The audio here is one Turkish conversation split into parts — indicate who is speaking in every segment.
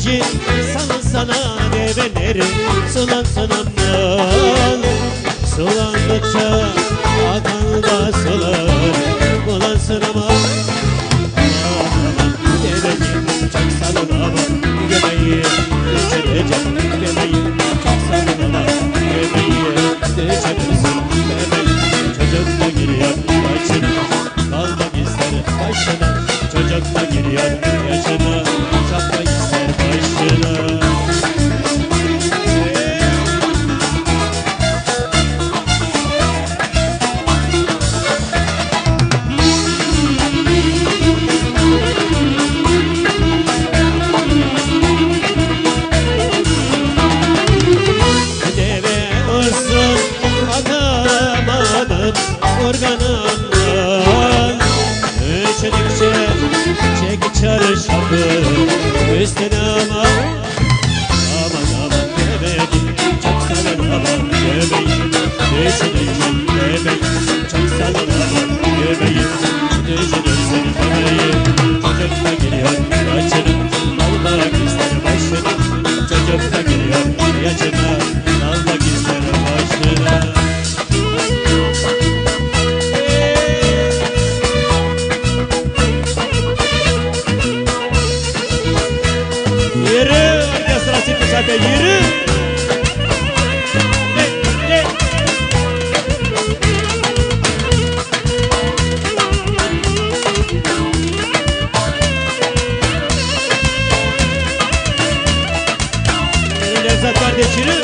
Speaker 1: için sana sana develerim Sulan sulandan Sulandıkça akan da sular Bulansın ama Develim çok salın ama Yemeği düşüreceğim Yemeği çok salın ama Yemeği düşürürsün Yemeği çocukla giriyor başına Kalmak ister başına Çocukla giriyor yaşına. Organımdan Üşüdükçe çek çarşafı üstüne zaten yürü. Nevzat kardeş yürü.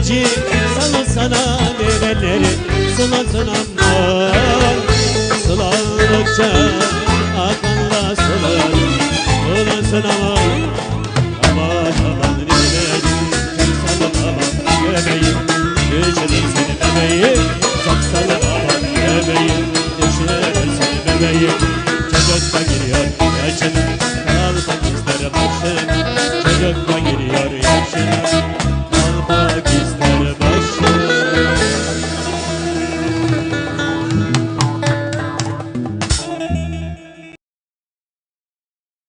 Speaker 1: Neneci sana sana neneleri Sulasın aman Sulandıkça akanla sular Sulasın aman Aman aman neneci Çok salın aman göbeğim Düşünür seni bebeğim. Çok salın aman göbeğim Düşünür seni bebeğim